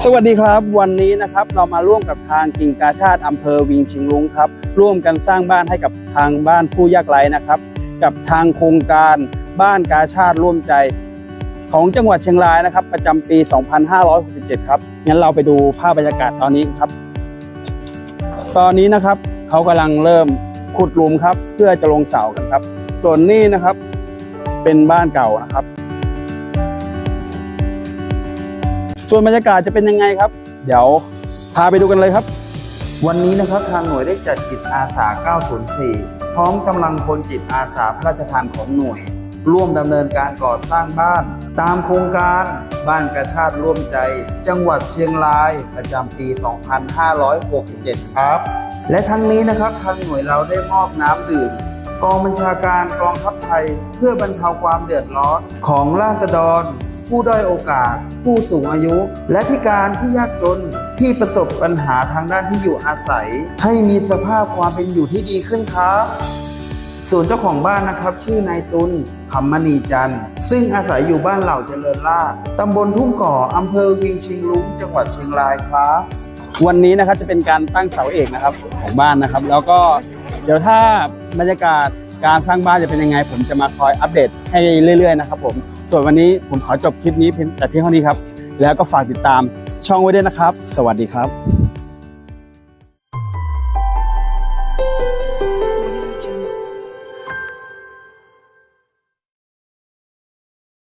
สวัสดีครับ วันนี้นะครับเรามาร่วมกับทางกิ่งกาชาติอำเภอวิงชิงลุงครับ ร่วมกันสร้างบ้านให้กับทางบ้านผู้ยากไร้นะครับ กับทางโครงการบ้านกาชาติร่วมใจ ของจังหวัดเชียงรายนะครับ ประจำปี 2567 ครับงั้นเราไปดูภาพบรรยากาศตอนนี้ครับ ตอนนี้นะครับเขากำลังเริ่มขุดหลุมครับ เพื่อจะลงเสากันครับ ส่วนนี้นะครับเป็นบ้านเก่านะครับ ส่วนบรรยากาศจะเป็นยังไงครับ เดี๋ยวพาไปดูกันเลยครับ วันนี้นะครับทางหน่วยได้จัดจิตอาสา 904 พร้อมกำลังพลจิตอาสาพระราชทานของหน่วย ร่วมดำเนินการก่อสร้างบ้าน ตามโครงการบ้านกระชาติร่วมใจ จังหวัดเชียงรายประจำปี 2567 ครับ และทั้งนี้นะครับทางหน่วยเราได้มอบน้ำดื่มกองบัญชาการกองทัพไทย เพื่อบรรเทาความเดือดร้อนของราษฎร ผู้ด้อยโอกาส ผู้สูงอายุ และพิการที่ยากจนที่ประสบปัญหาทางด้านที่อยู่อาศัย ให้มีสภาพความเป็นอยู่ที่ดีขึ้นครับส่วนเจ้าของบ้านนะครับชื่อนายตุลคำมณีจันทร์ ซึ่งอาศัยอยู่บ้านเหล่าเจริญราษฎร์ตำบลทุ่งก่ออำเภอวิงชิงลุงจังหวัดเชียงรายครับวันนี้นะครับจะเป็นการตั้งเสาเอกนะครับของบ้านนะครับ แล้วก็เดี๋ยวถ้าบรรยากาศ การสร้างบ้านจะเป็นยังไง ผมจะมาคอยอัปเดตให้เรื่อยๆนะครับผมส่วนวันนี้ผมขอจบคลิปนี้เพียงแต่เพียงเท่านี้ครับ แล้วก็ฝากติดตามช่องไว้ด้วยนะครับ สวัสดีครับ